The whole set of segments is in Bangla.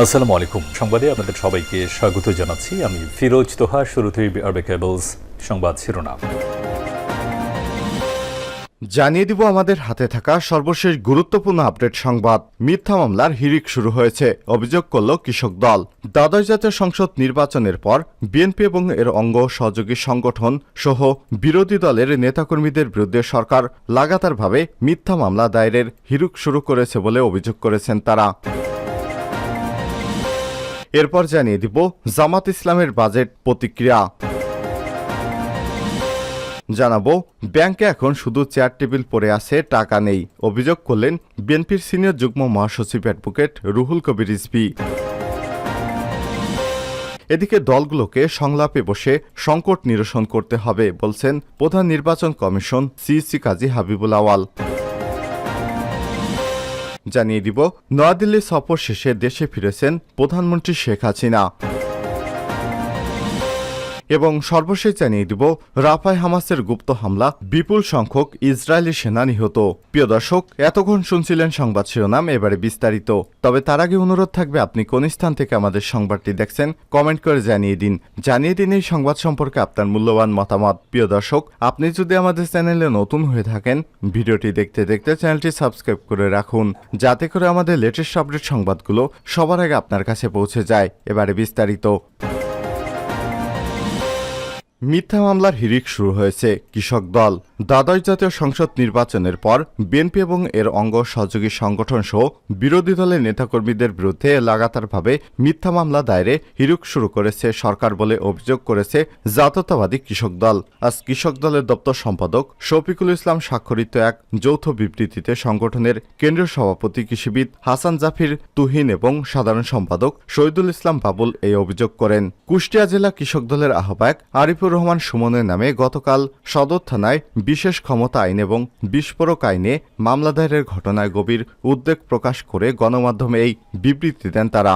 আসসালামু আলাইকুম। সংবাদে আপনাদের সবাইকে স্বাগত জানাচ্ছি। আমি ফিরোজ তোহা, শুরুতেই আরবে কেবলস সংবাদ শিরোনাম। জানিয়ে দিব আমাদের হাতে থাকা সর্বশেষ গুরুত্বপূর্ণ আপডেট সংবাদ। মিথ্যা মামলার হিরিক শুরু হয়েছে। অভিযোগ করল কৃষক দল। দ্বাদশ জাতীয় সংসদ নির্বাচনের পর বিএনপি এবং এর অঙ্গ সহযোগী সংগঠন সহ বিরোধী দলের নেতাকর্মীদের বিরুদ্ধে সরকার লাগাতারভাবে মিথ্যা মামলা দায়েরের হিরুক শুরু করেছে বলে অভিযোগ করেছেন তারা। এরপর জানিয়ে দিব জামাত ইসলামের বাজেট প্রতিক্রিয়া। জানাব, ব্যাংকে এখন শুধু চেয়ার টেবিল পড়ে আছে, টাকা নেই। অভিযোগ করলেন বিএনপির সিনিয়র যুগ্ম মহাসচিব অ্যাডভোকেট রুহুল কবির রিজভী। এদিকে দলগুলোকে সংলাপে বসে সংকট নিরসন করতে হবে বলছেন প্রধান নির্বাচন কমিশন সিইসি কাজী হাবিবুল আওয়াল। জানিয়ে দিব নয়াদিল্লি সফর শেষে দেশে ফিরেছেন প্রধানমন্ত্রী শেখ হাসিনা। এবং সর্বশেষ জানিয়ে দিব, রাফায় হামাসের গুপ্ত হামলা, বিপুল সংখ্যক ইসরায়েলি সেনা নিহত। প্রিয় দর্শক, এতক্ষণ শুনছিলেন সংবাদ শিরোনাম, এবারে বিস্তারিত। তবে তার আগে অনুরোধ থাকবে, আপনি কোন স্থান থেকে আমাদের সংবাদটি দেখছেন, কমেন্ট করে জানিয়ে দিন। জানিয়ে দিন এই সংবাদ সম্পর্কে আপনার মূল্যবান মতামত। প্রিয় দর্শক, আপনি যদি আমাদের চ্যানেলে নতুন হয়ে থাকেন, ভিডিওটি দেখতে দেখতে চ্যানেলটি সাবস্ক্রাইব করে রাখুন, যাতে করে আমাদের লেটেস্ট আপডেট সংবাদগুলো সবার আগে আপনার কাছে পৌঁছে যায়। এবারে বিস্তারিত। মিথ্যা মামলার হিরিক শুরু হয়েছে। কৃষক দল, দ্বাদশ জাতীয় সংসদ নির্বাচনের পর বিএনপি এবং এর অঙ্গ সহযোগী সংগঠন সহ বিরোধী দলের নেতাকর্মীদের বিরুদ্ধে লাগাতারভাবে মিথ্যা মামলা দায়েরে হিরুক শুরু করেছে সরকার বলে অভিযোগ করেছে জাতীয়তাবাদী কৃষক দল। আজ কৃষক দলের দপ্তর সম্পাদক শফিকুল ইসলাম স্বাক্ষরিত এক যৌথ বিবৃতিতে সংগঠনের কেন্দ্রীয় সভাপতি কৃষিবিদ হাসান জাফির তুহিন এবং সাধারণ সম্পাদক শহীদুল ইসলাম বাবুল এই অভিযোগ করেন। কুষ্টিয়া জেলা কৃষক দলের আহ্বায়ক আরিফুর রহমান সুমনের নামে গতকাল সদর থানায় বিশেষ ক্ষমতা আইন এবং বিস্ফোরক আইনে মামলা দায়েরের ঘটনায় গভীর উদ্বেগ প্রকাশ করে গণমাধ্যমে এই বিবৃতি দেন তারা।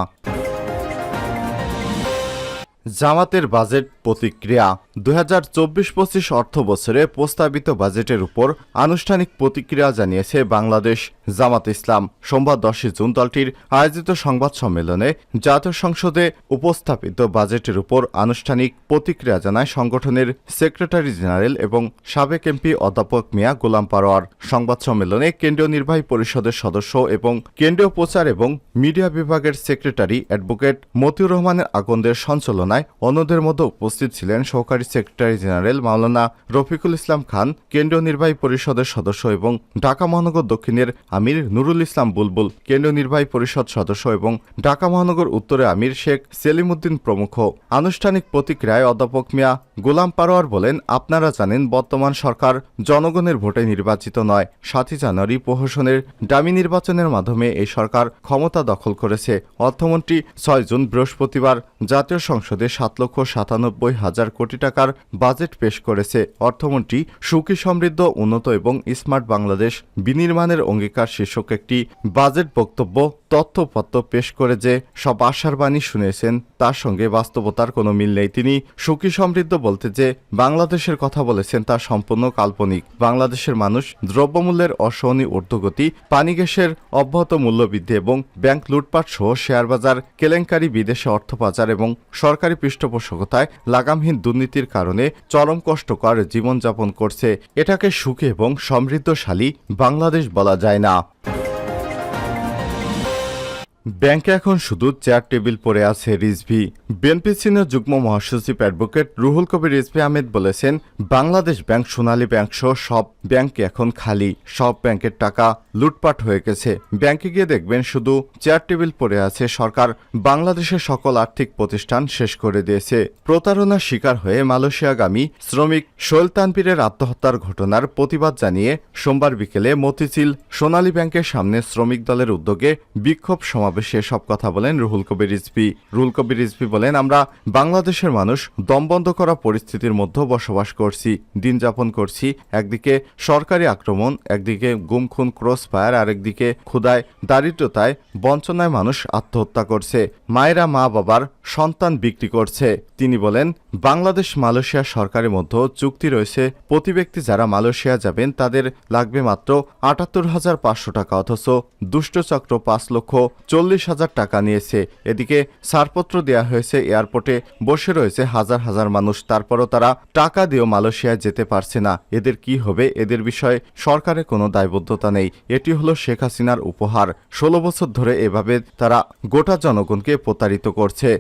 জামাতের বাজেট প্রতিক্রিয়া দুই হাজার চব্বিশ পঁচিশ অর্থ বছরে প্রস্তাবিত বাজেটের উপর আনুষ্ঠানিক প্রতিক্রিয়া জানিয়েছে বাংলাদেশ জামাত ইসলাম। সোমবার দশই জুন দলটির আয়োজিত সংবাদ সম্মেলনে জাতীয় সংসদে উপস্থাপিত বাজেটের উপর আনুষ্ঠানিক প্রতিক্রিয়া জানায় সংগঠনের সেক্রেটারি জেনারেল এবং সাবেক এমপি অধ্যাপক মিয়া গোলাম পারোয়ার। সংবাদ সম্মেলনে কেন্দ্রীয় নির্বাহী পরিষদের সদস্য এবং কেন্দ্রীয় প্রচার এবং মিডিয়া বিভাগের সেক্রেটারি অ্যাডভোকেট মতিউর রহমানের আগন্দের সঞ্চালনায় অন্যদের মধ্যে উপস্থিত ছিলেন সহকারী সেক্রেটারি জেনারেল মাওলানা রফিকুল ইসলাম খান, কেন্দ্রীয় নির্বাহী পরিষদের সদস্য এবং ঢাকা মহানগর দক্ষিণের আমির নুরুল ইসলাম বুলবুল, কেন্দ্রীয় নির্বাহী পরিষদ সদস্য এবং ঢাকা মহানগর উত্তরে আমির শেখ সেলিম উদ্দিন প্রমুখ। আনুষ্ঠানিক প্রতিক্রিয়ায় অধ্যাপক মিয়া গোলাম পারোয়ার বলেন, আপনারা জানেন, বর্তমান সরকার জনগণের ভোটে নির্বাচিত নয়। সাতই জানুয়ারি প্রহসনের ডামি নির্বাচনের মাধ্যমে এই সরকার ক্ষমতা দখল করেছে। অর্থমন্ত্রী ছয় জুন বৃহস্পতিবার জাতীয় সংসদে সাত লক্ষ সাতানব্বই হাজার কোটি টাকার বাজেট পেশ করেছে। অর্থমন্ত্রী সুখী সমৃদ্ধ, উন্নত এবং স্মার্ট বাংলাদেশ বিনির্মাণের অঙ্গীকার শীর্ষক একটি বাজেট বক্তব্য তথ্যপত্র পেশ করে যে সব আশার বাণী শুনেছেন, তার সঙ্গে বাস্তবতার কোনো মিল নেই। তিনি সুখী সমৃদ্ধ বলতে যে বাংলাদেশের কথা বলেছেন, তা সম্পূর্ণ কাল্পনিক। বাংলাদেশের মানুষ দ্রব্যমূল্যের অসহনীয় ঊর্ধ্বগতি, পানি গ্যাসের অব্যাহত মূল্যবৃদ্ধি এবং ব্যাংক লুটপাট সহ শেয়ার বাজার কেলেঙ্কারি বিদেশে অর্থ পাচার এবং সরকারি পৃষ্ঠপোষকতায় লাগামহীন দুর্নীতির কারণে চরম কষ্টকর জীবনযাপন করছে। এটাকে সুখী এবং সমৃদ্ধশালী বাংলাদেশ বলা যায় না। ব্যাংকে এখন শুধু চেয়ার টেবিল পড়ে আছে রিজভি। বিএনপি সিনিয়র যুগ্ম মহাসচিব অ্যাডভোকেট রুহুল কবির রিজভি আহমেদ বলেছেন, বাংলাদেশ ব্যাংক, সোনালী ব্যাংক সহ সব ব্যাংক এখন খালি। সব ব্যাংকের টাকা লুটপাট হয়ে গেছে। ব্যাংকে গিয়ে দেখবেন শুধু চেয়ার টেবিল পড়ে আছে সরকার। বাংলাদেশের সকল আর্থিক প্রতিষ্ঠান শেষ করে দিয়েছে। প্রতারণার শিকার হয়ে মালয়েশিয়াগামী শ্রমিক সোহেল তানপীরের আত্মহত্যার ঘটনার প্রতিবাদ জানিয়ে সোমবার বিকেলে মতিঝিল সোনালী ব্যাংকের সামনে শ্রমিক দলের উদ্যোগে বিক্ষোভ সমাবেশে সব কথা বলেন রুহুল কবির রিজভি। রুহুল কবির রিজভি বলেন, আমরা বাংলাদেশের মানুষ দমবন্ধ করা পরিস্থিতির মধ্যে বসবাস করছি, দিন যাপন করছি। একদিকে সরকারি আক্রমণ, একদিকে গুমখুন ক্রস ফায়ার, আরেকদিকে ক্ষুদায় দারিদ্রতায় বঞ্চনায় মানুষ আত্মহত্যা করছে। মায়েরা মা বাবার সন্তান বিক্রি করছে। তিনি বলেন বাংলাদেশ মালয়েশিয়া সরকারের মধ্যে চুক্তি রয়েছে। প্রতি ব্যক্তি যারা মালয়েশিয়া যাবেন, তাদের লাগবে মাত্র আটাত্তর হাজার পাঁচশো টাকা, অথচ দুষ্টচক্র পাঁচ লক্ষ চল্লিশ হাজার টাকা নিয়েছে। এদিকে ছাড়পত্র দেওয়া হয়েছে এয়ারপোর্টে, বসে রয়েছে হাজার হাজার মানুষ, তারপরও তারা টাকা দিয়েও মালয়েশিয়ায় যেতে পারছে না। এদের কি হবে, এদের বিষয়ে সরকারের কোনো দায়বদ্ধতা নেই। এটি হলো শেখ হাসিনার উপহার। ষোলো বছর ধরে এভাবে তারা গোটা জনগণকে প্রতারিত করছে।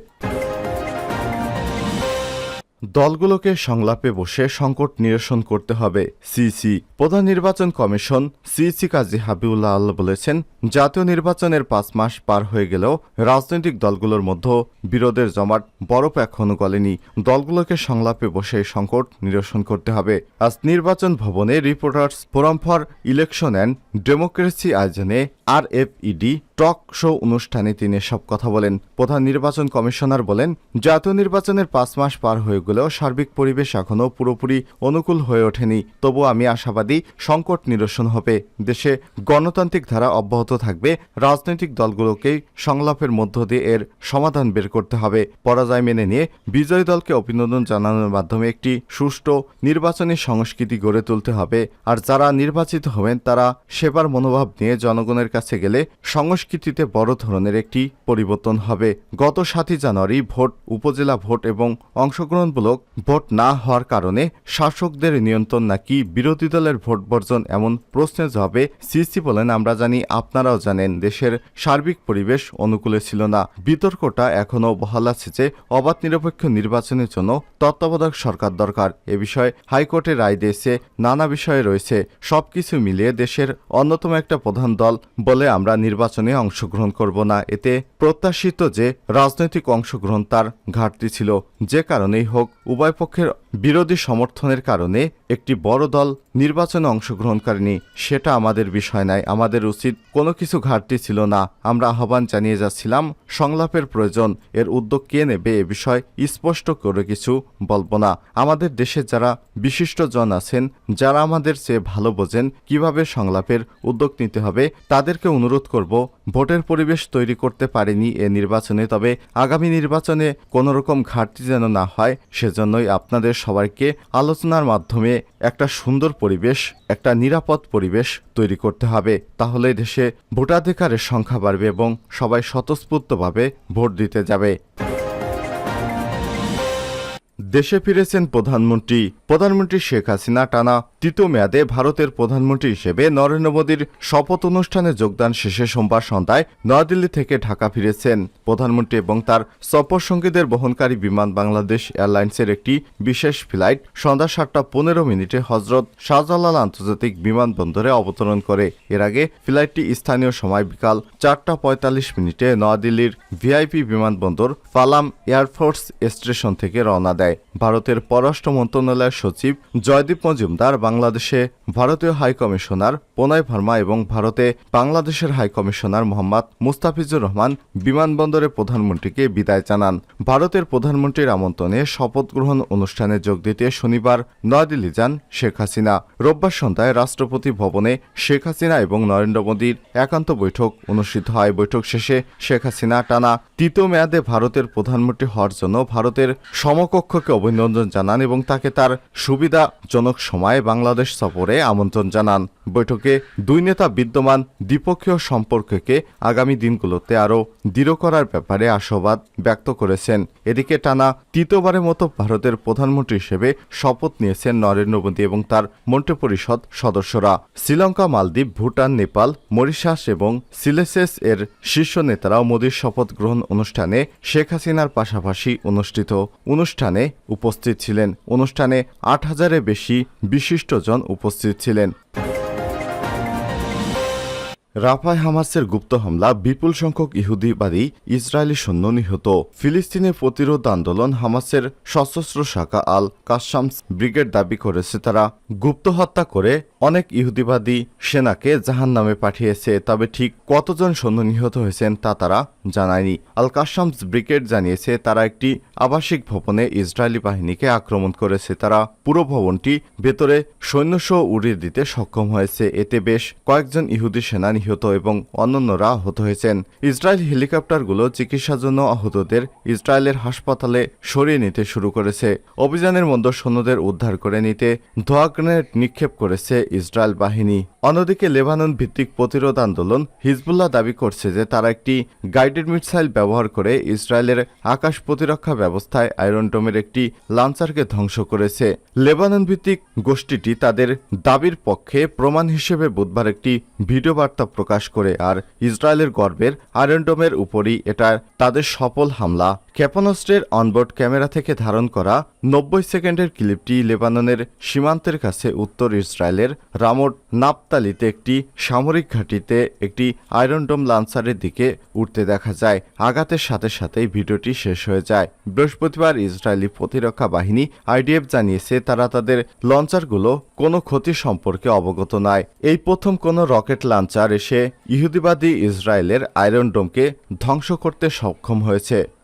দলগুলোকে সংলাপে বসে সংকট নিরসন করতে হবে, সিসি। প্রধান নির্বাচন কমিশন সিসি কাজী হাবিবুল্লাহ আল্লাহ বলেছেন, জাতীয় নির্বাচনের পাঁচ মাস পার হয়ে গেলেও রাজনৈতিক দলগুলোর মধ্যে বিরোধের জমাট বরফ এখনও গলেনি। দলগুলোকে সংলাপে বসে সংকট নিরসন করতে হবে। আজ নির্বাচন ভবনে reporters forum for election and democracy আয়োজনে R F E D talk show অনুষ্ঠানে তিনি সব কথা বলেন। প্রধান নির্বাচন কমিশনার বলেন, জাতীয় নির্বাচনের পাঁচ মাস পার হয়ে গেলেও সার্বিক পরিবেশ এখনও পুরোপুরি অনুকূল হয়ে ওঠেনি। তবু আমি আশাবাদী সংকট নিরসন হবে। দেশে গণতান্ত্রিক ধারা অব্যাহত থাকবে। রাজনৈতিক দলগুলোকেই সংলাপের মধ্য দিয়ে এর সমাধান বের করতে হবে। পরাজয় মেনে নিয়ে বিজয়ী দলকে অভিনন্দন জানানোর মাধ্যমে একটি সুষ্ঠু নির্বাচনী সংস্কৃতি গড়ে তুলতে হবে। আর যারা নির্বাচিত হবেন, তারা সেবার মনোভাব নিয়ে জনগণের কাছে গেলে সংস্কৃতিতে বড় ধরনের একটি পরিবর্তন হবে। গত সাতই জানুয়ারি ভোট, উপজেলা ভোট এবং অংশগ্রহণমূলক ভোট না হওয়ার কারণে শাসকদের নিয়ন্ত্রণ নাকি বিরোধী দলের ভোট বর্জন এমন প্রশ্নের জবাবে সিসি বলেন, আমরা জানি, আপনারাও জানেন, দেশের সার্বিক পরিবেশ অনুকূলে ছিল না। বিতর্কটা এখনও বহাল আছে যে, অবাধ নিরপেক্ষ নির্বাচনের জন্য তত্ত্বাবধায়ক সরকার দরকার। এ বিষয়ে হাইকোর্টে রায় দিয়েছে, নানা বিষয়ে রয়েছে। সবকিছু মিলিয়ে দেশের অন্যতম একটা প্রধান দল বলে আমরা নির্বাচনে অংশগ্রহণ করব না। এতে প্রত্যাশিত যে রাজনৈতিক অংশগ্রহণ তার ঘাটতি ছিল। যে কারণেই হোক, উভয় পক্ষের বিরোধী সমর্থনের কারণে একটি বড় দল নির্বাচনে অংশগ্রহণ করেনি সেটা আমাদের বিষয় নয়, আমাদের উচিত কোনো কিছু ঘাটতি ছিল না। আমরা আহ্বান জানিয়ে যাচ্ছিলাম, সংলাপের প্রয়োজন, এর উদ্যোগ কে নেবে এ বিষয় স্পষ্ট করে কিছু বলব না। আমাদের দেশে যারা বিশিষ্ট জন আছেন, যারা আমাদের চেয়ে ভালো বোঝেন কীভাবে সংলাপের উদ্যোগ নিতে হবে, তাদেরকে অনুরোধ করব, ভোটের পরিবেশ তৈরি করতে পারেনি এ নির্বাচনে, তবে আগামী নির্বাচনে কোনো রকম ঘাটতি যেন না হয়, সেজন্যই আপনাদের সবাইকে আলোচনার মাধ্যমে একটা সুন্দর পরিবেশ, একটা নিরাপদ পরিবেশ তৈরি করতে হবে। তাহলে দেশে ভোটাধিকারের সংখ্যা বাড়বে এবং সবাই স্বতঃস্ফূর্তভাবে ভোট দিতে যাবে। দেশে ফিরেছেন প্রধানমন্ত্রী। প্রধানমন্ত্রী শেখ হাসিনা টানা তৃতীয় মেয়াদে ভারতের প্রধানমন্ত্রী হিসেবে নরেন্দ্র মোদীর শপথ অনুষ্ঠানে যোগদান শেষে সোমবার সন্ধ্যায় নয়াদিল্লি থেকে ঢাকা ফিরেছেন। প্রধানমন্ত্রী এবং তার সফর সঙ্গীদের বহনকারী বিমান বাংলাদেশ এয়ারলাইন্সের একটি বিশেষ ফ্লাইট সন্ধ্যা সাতটা পনেরো মিনিটে হজরত শাহজালাল আন্তর্জাতিক বিমানবন্দরে অবতরণ করে। এর আগে ফ্লাইটটি স্থানীয় সময় বিকাল চারটা পঁয়তাল্লিশ মিনিটে নয়াদিল্লির ভিআইপি বিমানবন্দর পালাম এয়ারফোর্স স্টেশন থেকে রওনা দেয়। ভারতের পররাষ্ট্র মন্ত্রণালয়ের সচিব জয়দীপ মজুমদার বাংলাদেশে ভারতীয় হাই প্রণয় ভার্মা এবং ভারতে বাংলাদেশের হাইকমিশনার মোহাম্মদ মুস্তাফিজুর রহমান বিমানবন্দরে প্রধানমন্ত্রীকে বিদায় জানান। ভারতের প্রধানমন্ত্রীর আমন্ত্রণে শপথ গ্রহণ অনুষ্ঠানে যোগ দিতে শনিবার নয়াদিল্লি যান শেখ হাসিনা। রোববার সন্ধ্যায় রাষ্ট্রপতি ভবনে শেখ হাসিনা এবং নরেন্দ্র মোদীর একান্ত বৈঠক অনুষ্ঠিত হয়। বৈঠক শেষে শেখ হাসিনা টানা তৃতীয় মেয়াদে ভারতের প্রধানমন্ত্রী হওয়ার জন্য ভারতের সমকক্ষকে অভিনন্দন জানান এবং তাকে তার সুবিধাজনক সময়ে বাংলাদেশ সফরে আমন্ত্রণ জানান। বৈঠকে দুই নেতা বিদ্যমান দ্বিপক্ষীয় সম্পর্ককে আগামী দিনগুলোতে আরও দৃঢ় করার ব্যাপারে আশাবাদ ব্যক্ত করেছেন। এদিকে টানা তৃতীয়বারের মতো ভারতের প্রধানমন্ত্রী হিসেবে শপথ নিয়েছেন নরেন্দ্র মোদী এবং তার মন্ত্রিপরিষদ সদস্যরা। শ্রীলঙ্কা, মালদ্বীপ, ভুটান, নেপাল, মরিশাস এবং সিলেসেস এর শীর্ষ নেতারাও মোদীর শপথ গ্রহণ অনুষ্ঠানে শেখ হাসিনার পাশাপাশি অনুষ্ঠিত অনুষ্ঠানে উপস্থিত ছিলেন। অনুষ্ঠানে আট হাজারের বেশি বিশিষ্টজন উপস্থিত ছিলেন। রাফায় হামাসের গুপ্ত হামলা, বিপুল সংখ্যক ইহুদিবাদী ইসরায়েলি সৈন্য নিহত। ফিলিস্তিনে প্রতিরোধ আন্দোলন, হামাসের সশস্ত্র শাখা আল কাসামস ব্রিগেড দাবি করেছে তারা গুপ্ত হত্যা করে অনেক ইহুদিবাদী সেনাকে জাহান নামে পাঠিয়েছে, তবে ঠিক কতজন সৈন্য নিহত হয়েছেন তা তারা জানায়নি। আল কাসামস ব্রিগেড জানিয়েছে, তারা একটি আবাসিক ভবনে ইসরায়েলি বাহিনীকে আক্রমণ করেছে। তারা পুরো ভবনটি ভেতরে সৈন্যসহ উড়িয়ে দিতে সক্ষম হয়েছে। এতে বেশ কয়েকজন ইহুদি সেনা নিহত এবং অন্যান্যরা আহত হয়েছেন। ইসরায়েল হেলিকপ্টারগুলো চিকিৎসার জন্য আহতদের ইসরায়েলের হাসপাতালে সরিয়ে নিতে শুরু করেছে। অভিযানের মধ্যে সৈন্যদের উদ্ধার করে নিতে ধোয়া গ্রেনেড নিক্ষেপ করেছে ইসরায়েল বাহিনী। অন্যদিকে লেবানন ভিত্তিক প্রতিরোধ আন্দোলন হিজবুল্লাহ দাবি করছে যে তারা একটি গাইডেড মিসাইল ব্যবহার করে ইসরায়েলের আকাশ প্রতিরক্ষা ব্যবস্থায় আয়রন ডোমের একটি লাঞ্চারকে ধ্বংস করেছে। লেবানন ভিত্তিক গোষ্ঠীটি তাদের দাবির পক্ষে প্রমাণ হিসেবে বুধবার একটি ভিডিও বার্তা প্রকাশ করে আর ইসরায়েলের গর্বের আয়রন ডোমের উপরই এটা তাদের সফল হামলা। ক্ষেপণাস্ত্রের অনবোর্ড ক্যামেরা থেকে ধারণ করা নব্বই সেকেন্ডের ক্লিপটি লেবাননের সীমান্তের কাছে উত্তর ইসরায়েলের রামোট নাপতালিতে একটি সামরিক ঘাঁটিতে একটি আয়রনডোম লান্সারের দিকে উঠতে দেখা যায়। আঘাতের সাথে সাথেই ভিডিওটি শেষ হয়ে যায়। বৃহস্পতিবার ইসরায়েলি প্রতিরক্ষা বাহিনী আইডিএফ জানিয়েছে, তারা তাদের লঞ্চারগুলো কোনো ক্ষতি সম্পর্কে অবগত নয়। এই প্রথম কোনো রকেট লঞ্চার এসে ইহুদিবাদী ইসরায়েলের আয়রন ডোমকে ধ্বংস করতে সক্ষম হয়েছে।